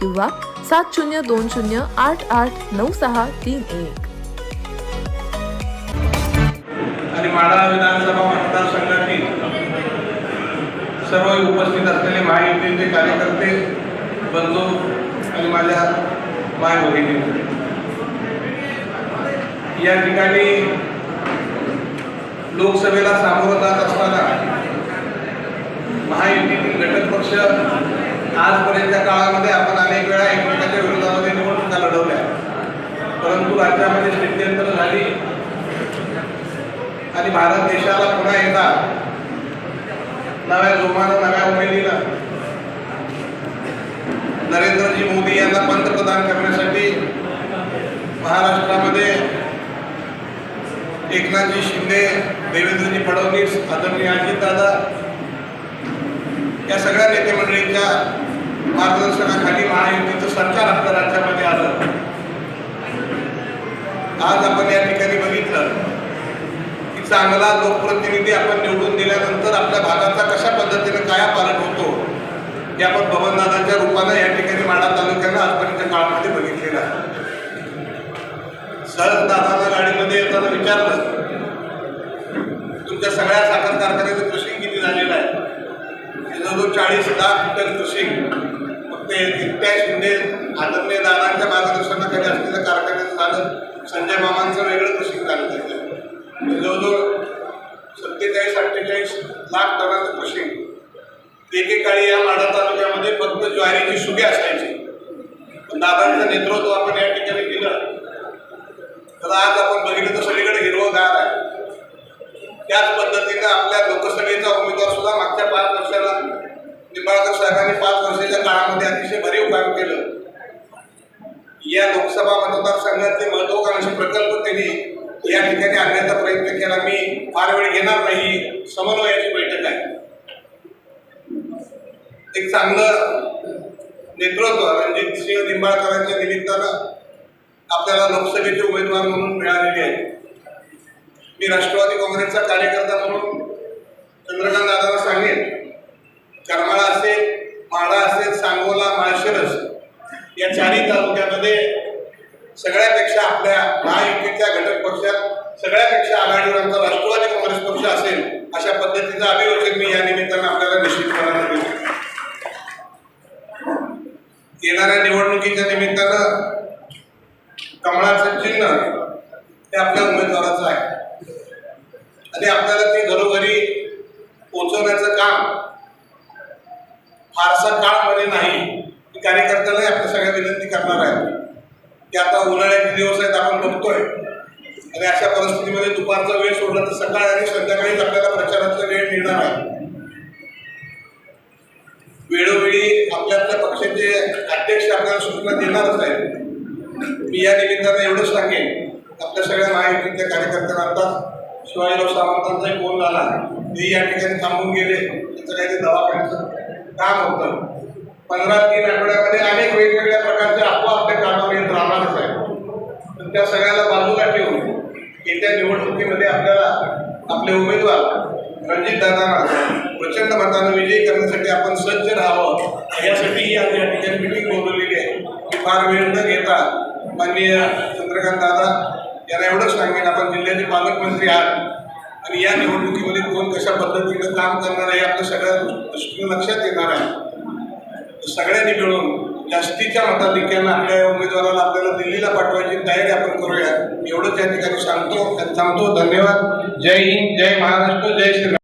किंवा सात शून्य दोन शून्य आठ आठ नऊ सहा तीन एक. आणि माळा विधानसभा मतदारसंघातील सर्व उपस्थित असलेले महायुतीचे कार्यकर्ते बंधू आणि माझ्या माय भगिनी या ठिकाणी लोकसभेला सामोरं जात असताना महायुतीतील घटक पक्ष आजपर्यंतच्या काळामध्ये आपण अनेक वेळा एकमेकांच्या विरोधामध्ये निवडणुका लढवल्या. परंतु राज्यामध्ये स्थित्यंतर झाली आणि भारत देशाला पुन्हा एकदा नव्या जोमानं नव्या उमेदीनं नरेंद्रजी मोदी यांना पंतप्रधान करण्यासाठी महाराष्ट्रामध्ये एकनाथजी शिंदे देवेंद्रजी फडणवीस आदरणीय अजितदादा या सगळ्या नेते मंडळींच्या मार्गदर्शनाखाली महायुतीचं सरकार आपल्या राज्यामध्ये आलं. आज आपण या ठिकाणी बघितलं की चांगला लोकप्रतिनिधी आपण निवडून दिल्यानंतर आपल्या भागाचा कशा पद्धतीने काया पालट होतो हे आपण बबनदादांच्या रूपानं या ठिकाणी माडा तालुक्यानं आजपर्यंतच्या काळामध्ये बघितलेलं आहे. सहज दादाला गाडीमध्ये येताना विचारलं तुमच्या सगळ्या साखर कारखान्याचं कृषी किती झालेलं आहे? जवळजवळ चाळीस लाख टन कृषी. ते एकट्या शिंदे आदरणीय दादांच्या मार्गदर्शनाखाली असलेल्या कारखान्याचं झालं संजय मामांचं वेगळं कृषी चालू त्याचं. म्हणजे जवळजवळ सत्तेचाळीस अठ्ठेचाळीस लाख टनाचं कृषी एकेकाळी या माडा तालुक्यामध्ये फक्त ज्वारीची सुगे असायची. पण दादांचं नेतृत्व आपण या ठिकाणी केलं. तर आज आपण बघितलं तर सगळीकडे हिरवगार आहे. त्याच पद्धतीनं आपल्या लोकसभेचा उमेदवार सुद्धा मागच्या पाच वर्षाला निंबाळकर साहेबांनी काम केलं. या लोकसभा मतदारसंघातले महत्वाकांक्षी प्रकल्प त्यांनी या ठिकाणी आणण्याचा प्रयत्न केला. मी फार वेळ घेणार नाही. समन्वयाची बैठक आहे. एक चांगलं नेतृत्व रणजित सिंह निंबाळकरांच्या निमित्तानं आपल्याला लोकसभेचे उमेदवार म्हणून मिळालेले आहे मी राष्ट्रवादी काँग्रेसचा कार्यकर्ता म्हणून चंद्रकांत दादाला सांगेन करमाळा असेल माळा असेल सांगोला माळशिरस या चारही तालुक्यामध्ये सगळ्यापेक्षा आपल्या महायुतीच्या घटक पक्षात सगळ्यापेक्षा आघाडीवर आमचा राष्ट्रवादी काँग्रेस पक्ष असेल अशा पद्धतीचं अभियोजन मी या निमित्तानं आपल्याला निश्चित करायला देतो येणाऱ्या निवडणुकीच्या निमित्तानं कमळाचं चिन्ह हे आपल्या उमेदवाराचं आहे. आणि आपल्याला ते घरोघरी पोहोचवण्याचं काम फारसा काळमध्ये नाही. मी आपल्या सगळ्या विनंती करणार आहे. की आता उन्हाळ्याचे दिवस आहेत आपण बघतोय. आणि अशा परिस्थितीमध्ये दुपारचा वेळ सोडला तर सकाळ आणि संध्याकाळीच आपल्याला प्रचाराचा वेळ मिळणार आहे. वेळोवेळी आपल्या आपल्या पक्षाचे अध्यक्ष आपल्याला सूचना देणारच आहेत. मी या निमित्तानं एवढंच सांगेन. आपल्या सगळ्या महायुतीच्या कार्यकर्त्यांना आता शिवाजीराव सावंतांचाही फोन झाला. ते या ठिकाणी थांबून गेले. त्यांचं काहीतरी दवाखान्याचं काम होतं. पंधरा तीन आठवड्यामध्ये अनेक वेगवेगळ्या प्रकारचे अफवा आपल्या कामावर येत राहणारच आहे तर त्या सगळ्याला बाजूला ठेवून येत्या निवडणुकीमध्ये आपल्याला आपले उमेदवार रणजितदादांना प्रचंड मतानं विजयी करण्यासाठी आपण सज्ज राहावं. यासाठीही आज या ठिकाणी मिटिंग बोलवलेली आहे. की फार वेळ न घेता माननीय चंद्रकांत दादा यांना एवढंच सांगेन. आपण जिल्ह्याचे पालकमंत्री आहात. आणि या निवडणुकीमध्ये कोण कशा पद्धतीनं काम करणार आहे आपल्या सगळ्या दृष्टीनं लक्षात येणार आहे. सगळ्यांनी मिळून जास्तीच्या मताधिक्यानं आपल्या उमेदवाराला आपल्याला दिल्लीला पाठवायची तयारी आपण करूया एवढंच या ठिकाणी सांगतो सांगतो धन्यवाद. जय हिंद जय महाराष्ट्र जय श्रीराम.